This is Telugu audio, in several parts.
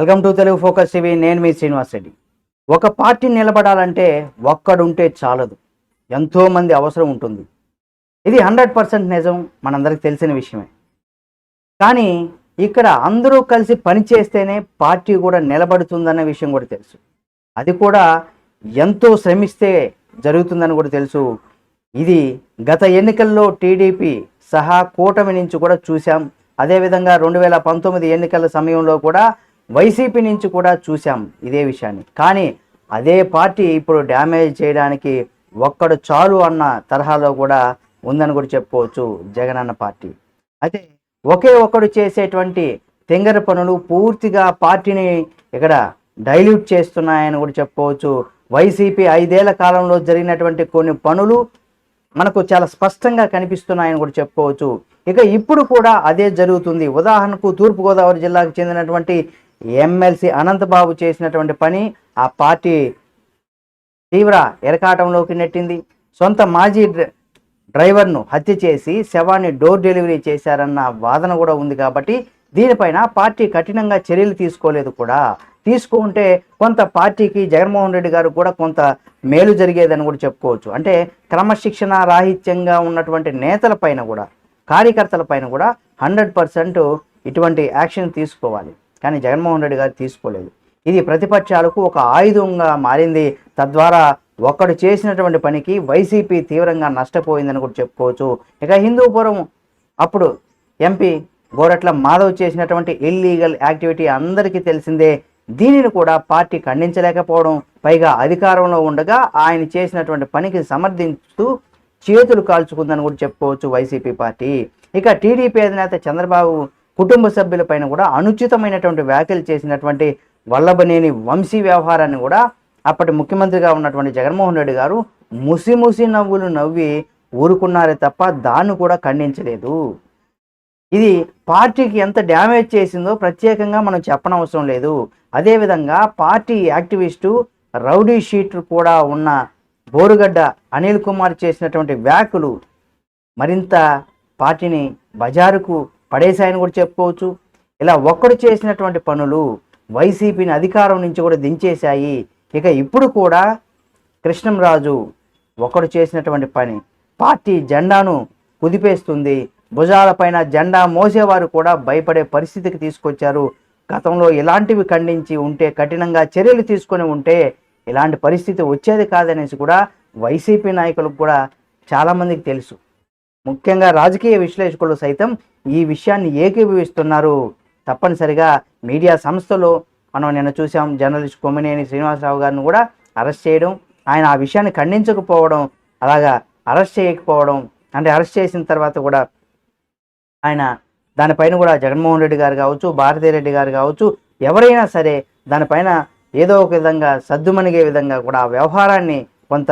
Welcome to Telugu focus TV. నేను మీ శ్రీనివాస్ రెడ్డి. ఒక పార్టీ నిలబడాలంటే ఒక్కడుంటే చాలదు. ఎంతోమంది అవసరం ఉంటుంది. ఇది హండ్రెడ్ పర్సెంట్ నిజం. మనందరికి తెలిసిన విషయమే. కానీ ఇక్కడ అందరూ కలిసి పనిచేస్తేనే పార్టీ కూడా నిలబడుతుందన్న విషయం కూడా తెలుసు. అది కూడా ఎంతో శ్రమిస్తే జరుగుతుందని కూడా తెలుసు. ఇది గత ఎన్నికల్లో టీడీపీ సహా కూటమి నుంచి కూడా చూసాం అదేవిధంగా రెండు వేల పంతొమ్మిది ఎన్నికల సమయంలో కూడా వైసీపీ నుంచి కూడా చూసాం ఇదే విషయాన్ని. కానీ అదే పార్టీ ఇప్పుడు డ్యామేజ్ చేయడానికి ఒక్కడు చాలు అన్న తరహాలో కూడా ఉందని కూడా చెప్పుకోవచ్చు జగన్ అన్న పార్టీ. అయితే ఒకే ఒక్కడు చేసేటువంటి తెంగర పనులు పూర్తిగా పార్టీని ఇక్కడ డైల్యూట్ చేస్తున్నాయని కూడా చెప్పుకోవచ్చు. వైసీపీ ఐదేళ్ళ కాలంలో జరిగినటువంటి కొన్ని పనులు మనకు చాలా స్పష్టంగా కనిపిస్తున్నాయని కూడా చెప్పుకోవచ్చు. ఇక ఇప్పుడు కూడా అదే జరుగుతుంది. ఉదాహరణకు తూర్పుగోదావరి జిల్లాకు చెందినటువంటి ఎమ్మెల్సీ అనంతబాబు చేసినటువంటి పని ఆ పార్టీ తీవ్ర ఎరకాటంలోకి నెట్టింది. సొంత మాజీ డ్ర- డ్రైవర్ను హత్య చేసి శవాన్ని డోర్ డెలివరీ చేశారన్న వాదన కూడా ఉంది కాబట్టి దీనిపైన పార్టీ కఠినంగా చర్యలు తీసుకోలేదు కూడా. తీసుకుంటే కొంత పార్టీకి జగన్మోహన్ రెడ్డి గారు కూడా కొంత మేలు జరిగేదని కూడా చెప్పుకోవచ్చు. అంటే క్రమశిక్షణ రాహిత్యంగా ఉన్నటువంటి నేతల పైన కూడా కార్యకర్తల పైన కూడా హండ్రెడ్ పర్సెంట్ ఇటువంటి యాక్షన్ తీసుకోవాలి. కానీ జగన్మోహన్ రెడ్డి గారు తీసుకోలేదు. ఇది ప్రతిపక్షాలకు ఒక ఆయుధంగా మారింది. తద్వారా ఒక్కడు చేసినటువంటి పనికి వైసీపీ తీవ్రంగా నష్టపోయిందని కూడా చెప్పుకోవచ్చు. ఇక హిందూపురం అప్పుడు ఎంపీ గోరట్ల మాధవ్ చేసినటువంటి ఇల్లీగల్ యాక్టివిటీ అందరికీ తెలిసిందే. దీనిని కూడా పార్టీ ఖండించలేకపోవడం పైగా అధికారంలో ఉండగా ఆయన చేసినటువంటి పనికి సమర్థిస్తూ చేతులు కాల్చుకుందని కూడా చెప్పుకోవచ్చు వైసీపీ పార్టీ. ఇక టీడీపీ అధినేత చంద్రబాబు కుటుంబ సభ్యులపైన కూడా అనుచితమైనటువంటి వ్యాఖ్యలు చేసినటువంటి వల్లభనేని వంశీ వ్యవహారాన్ని కూడా అప్పటి ముఖ్యమంత్రిగా ఉన్నటువంటి జగన్మోహన్ రెడ్డి గారు ముసి ముసి నవ్వులు నవ్వి ఊరుకున్నారే తప్ప దాన్ని కూడా ఖండించలేదు. ఇది పార్టీకి ఎంత డ్యామేజ్ చేసిందో ప్రత్యేకంగా మనం చెప్పనవసరం లేదు. అదేవిధంగా పార్టీ యాక్టివిస్టు రౌడీ షీటర్ కూడా ఉన్న బోరుగడ్డ అనిల్ కుమార్ చేసినటువంటి వ్యాఖ్యలు మరింత పార్టీని బజారుకు పడేశాయని కూడా చెప్పుకోవచ్చు. ఇలా ఒక్కడు చేసినటువంటి పనులు వైసీపీని అధికారం నుంచి కూడా దించేశాయి. ఇక ఇప్పుడు కూడా కృష్ణంరాజు ఒకడు చేసినటువంటి పని. పార్టీ జెండాను కుదిపేస్తుంది. భుజాలపైన జెండా మోసేవారు కూడా భయపడే పరిస్థితికి తీసుకొచ్చారు. గతంలో ఇలాంటివి ఖండించి ఉంటే కఠినంగా చర్యలు తీసుకొని ఉంటే ఇలాంటి పరిస్థితి వచ్చేది కాదనేసి కూడా వైసీపీ నాయకులకు కూడా చాలామందికి తెలుసు. ముఖ్యంగా రాజకీయ విశ్లేషకులు సైతం ఈ విషయాన్ని ఏకీభవిస్తున్నారు. తప్పనిసరిగా మీడియా సంస్థలో మనం నిన్న చూసాం జర్నలిస్ట్ కొమ్మినేని శ్రీనివాసరావు గారిని కూడా అరెస్ట్ చేయడం ఆయన ఆ విషయాన్ని ఖండించకపోవడం అలాగా అరెస్ట్ చేయకపోవడం అంటే అరెస్ట్ చేసిన తర్వాత కూడా ఆయన దానిపైన కూడా జగన్మోహన్ రెడ్డి గారు కావచ్చు భారతీ రెడ్డి గారు కావచ్చు ఎవరైనా సరే దానిపైన ఏదో ఒక విధంగా సద్దుమణిగే విధంగా కూడా ఆ వ్యవహారాన్ని కొంత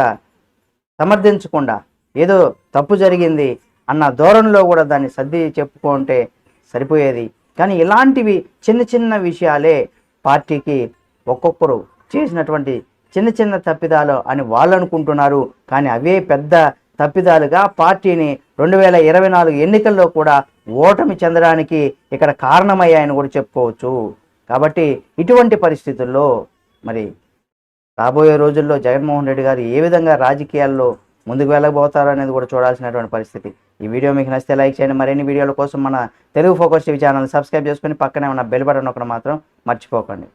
సమర్థించకుండా ఏదో తప్పు జరిగింది అన్న ధోరణిలో కూడా దాన్ని సర్ది చెప్పుకుంటే సరిపోయేది. కానీ ఇలాంటివి చిన్న చిన్న విషయాలే పార్టీకి ఒక్కొక్కరు చేసినటువంటి చిన్న చిన్న తప్పిదాలు అని వాళ్ళు అనుకుంటున్నారు. కానీ అవే పెద్ద తప్పిదాలుగా పార్టీని రెండు వేల ఇరవై నాలుగు ఎన్నికల్లో కూడా ఓటమి చెందడానికి ఇక్కడ కారణమయ్యాయని కూడా చెప్పుకోవచ్చు. కాబట్టి ఇటువంటి పరిస్థితుల్లో మరి రాబోయే రోజుల్లో జగన్మోహన్ రెడ్డి గారు ఏ విధంగా రాజకీయాల్లో ముందుకు వెళ్ళబోతారు అనేది కూడా చూడాల్సినటువంటి పరిస్థితి. ఈ వీడియో మీకు నచ్చితే లైక్ చేయండి. మరిన్ని వీడియోల కోసం మన Telugu focus TV channel subscribe చేసుకుని పక్కనే ఉన్న బెల్ బటన్ ఒకటి మాత్రం మర్చిపోకండి.